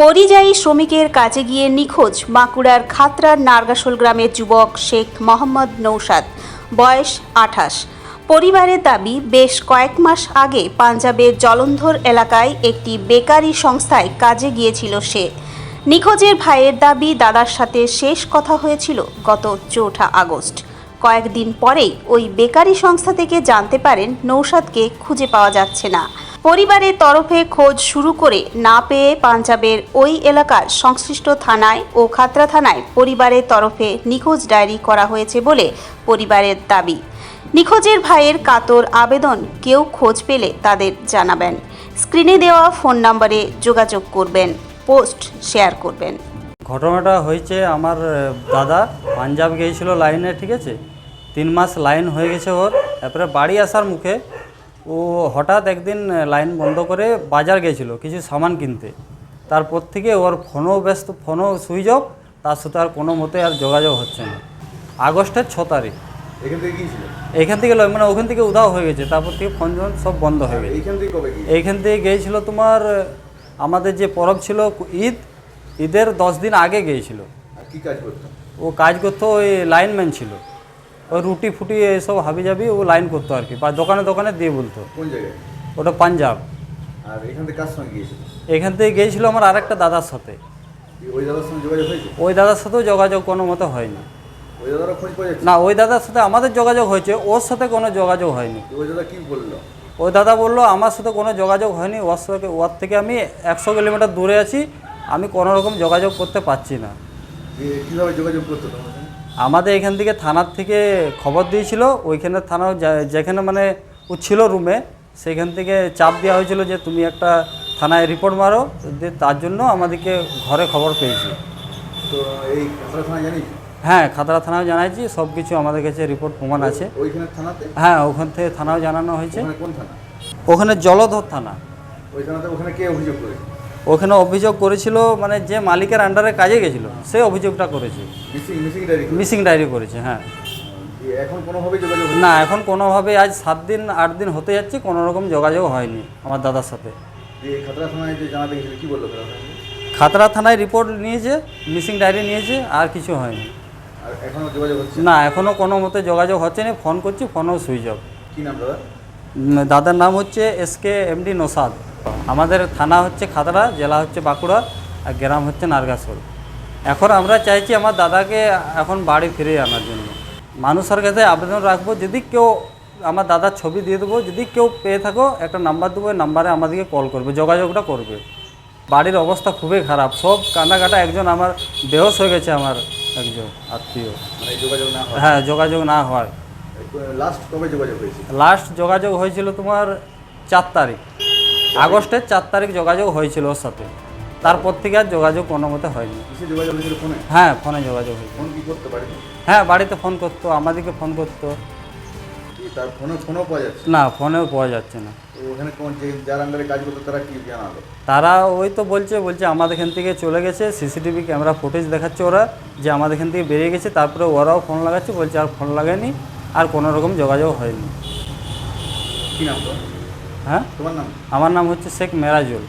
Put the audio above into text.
পরিযায়ী শ্রমিকের কাজে গিয়ে নিখোঁজ বাঁকুড়ার খাতরার নারগাসোল গ্রামের যুবক শেখ মোহাম্মদ নৌসাদ বয়স আঠাশ। পরিবারের দাবি, বেশ কয়েক মাস আগে পাঞ্জাবের জলন্ধর এলাকায় একটি বেকারি সংস্থায় কাজে গিয়েছিল সে। নিখোঁজের ভাইয়ের দাবি, দাদার সাথে শেষ কথা হয়েছিল গত চৌঠা আগস্ট। কয়েকদিন পরেই ওই বেকারি সংস্থা থেকে জানতে পারেন নৌসাদকে খুঁজে পাওয়া যাচ্ছে না। পরিবারের তরফে খোঁজ শুরু করে না পেয়ে পাঞ্জাবের ওই এলাকার সংশ্লিষ্ট থানায় ও খাতড়া থানায় পরিবারের তরফে নিখোঁজ ডায়েরি করা হয়েছে বলে পরিবারের দাবি। নিখোঁজের ভাইয়ের কাতর আবেদন কেউ খোঁজ পেলে তাদের জানাবেন। স্ক্রিনে দেওয়া ফোন নম্বরে যোগাযোগ করবেন, পোস্ট শেয়ার করবেন। ঘটনাটা হয়েছে আমার দাদা পাঞ্জাব গিয়েছিল লাইনে, ঠিক আছে? তিন মাস লাইন হয়ে গেছে ওর, তারপরে বাড়ি আসার মুখে ও হঠাৎ একদিন লাইন বন্ধ করে বাজার গেছিল কিছু সামান কিনতে। তারপর থেকে ওর ফোনও ব্যস্ত ফোনও সুইচ অফ তার সাথে আর কোনো মতে আর যোগাযোগ হচ্ছে না। আগস্টের ছ তারিখ। এখান থেকে মানে ওখান থেকে উধাও হয়ে গেছে তারপর থেকে ফোন টোন সব বন্ধ হয়ে গেছে। এইখান থেকে কবে গিয়ে থেকে গিয়েছিল তোমার আমাদের যে পরব ছিল ঈদ ঈদের দশ দিন আগে গিয়েছিল। কি কাজ করতো? ও কাজ করতো ওই লাইনম্যান ছিল। ওই রুটি ফুটি এসব হাবি জাবি ও লাইন করতো আর কি। বা দোকানে দোকানে দিয়ে বলতো। কোন জায়গায়? ওটা পাঞ্জাব। আর এখান থেকে কার সঙ্গে গিয়েছিল? এখান থেকে গিয়েছিল আমার আরেকটা দাদার সাথে। ওই দাদার সঙ্গে যোগাযোগ হয়েছে? ওই দাদার সাথেও যোগাযোগ কোনো মতো হয়নি। ওই দাদারা খোঁজ পাওয়া যাচ্ছে না ওই দাদার সাথে আমাদের যোগাযোগ হয়েছে ওর সাথে কোনো যোগাযোগ হয়নি। ওই দাদা কি বলল? ওই দাদা বলল আমার সাথে কোনো যোগাযোগ হয়নি ওর সাথে ওর থেকে আমি একশো কিলোমিটার দূরে আছি আমি কোনো রকম যোগাযোগ করতে পারছি না। কীভাবে যোগাযোগ করতো তোমার সঙ্গে? আমাদের এখান থেকে থানার থেকে খবর দিয়েছিল ওইখানে থানা যেখানে মানে ও ছিল রুমে সেখান থেকে চাপ দেওয়া হয়েছিল যে তুমি একটা থানায় রিপোর্ট মারো তার জন্য আমাদেরকে ঘরে খবর পেয়েছি। তো এই কাঁকড়া থানায় জানিস হ্যাঁ খাতড়া থানাও জানাইছি সব কিছু আমাদের কাছে রিপোর্ট প্রমাণ আছে। ওইখানে থানাতে? হ্যাঁ ওখান থেকে থানাও জানানো হয়েছে। ওখানে কোন থানা? ওখানে জলধর থানা। ওখানে কে অভিযোগ করেছে? ওখানে অভিযোগ করেছিল মানে যে মালিকের আন্ডারে কাজে গেছিল সে অভিযোগটা করেছে। মিসিং ডায়েরি করেছে? হ্যাঁ। এখন কোনোভাবেই যোগাযোগ না এখন কোনোভাবে আজ সাত দিন আট দিন হতে যাচ্ছে কোনো রকম যোগাযোগ হয়নি আমার দাদার সাথে। যে খাতড়া থানায় রিপোর্ট নিয়েছে মিসিং ডায়েরি নিয়েছে আর কিছু হয়নি। না এখনও কোনো মতে যোগাযোগ হচ্ছে না ফোন করছি ফোনও সুইচ অফ কি নাম দাদা? দাদার নাম হচ্ছে এস কে এমডি নোসাদ। আমাদের থানা হচ্ছে খাতড়া জেলা হচ্ছে বাঁকুড়া আর গ্রাম হচ্ছে নারগাসোল এখন আমরা চাইছি আমার দাদাকে এখন বাড়ি ফিরে আনার জন্য। মানুষের কাছে আবেদন রাখব যদি কেউ আমার দাদার ছবি দিয়ে দেবো যদি কেউ পেয়ে থাকো একটা নাম্বার দেবো ওই নাম্বারে আমাদেরকে কল করবে যোগাযোগটা করবে। বাড়ির অবস্থা খুবই খারাপ সব কান্নাকাটা একজন আমার বেহস হয়ে গেছে আমার একজন আত্মীয়। মানে হ্যাঁ? যোগাযোগ না হয়। লাস্ট কবে যোগাযোগ হয়েছে লাস্ট যোগাযোগ হয়েছিল তোমার চার তারিখ। আগস্টের চার তারিখ যোগাযোগ হয়েছিল ওর সাথে। তারপর থেকে আর যোগাযোগ কোনো মতে হয়নি। হ্যাঁ ফোনে যোগাযোগ হয়েছে ফোন কি করতে পারে হ্যাঁ বাড়িতে ফোন করতো আমাদেরকে ফোন করতো। ফোনে ফোনও পাওয়া না ফোনেও পাওয়া যাচ্ছে না। তারা তারা ওই তো বলছে বলছে আমাদের এখান থেকে চলে গেছে সিসিটিভি ক্যামেরা ফুটেজ দেখাচ্ছে ওরা যে আমাদের এখান থেকে বেরিয়ে গেছে তারপরে ওরাও ফোন লাগাচ্ছে বলছে আর ফোন লাগায়নি আর কোনো রকম যোগাযোগ হয়নি। কি নাম হ্যাঁ তোমার নাম আমার নাম হচ্ছে শেখ মেরাজুল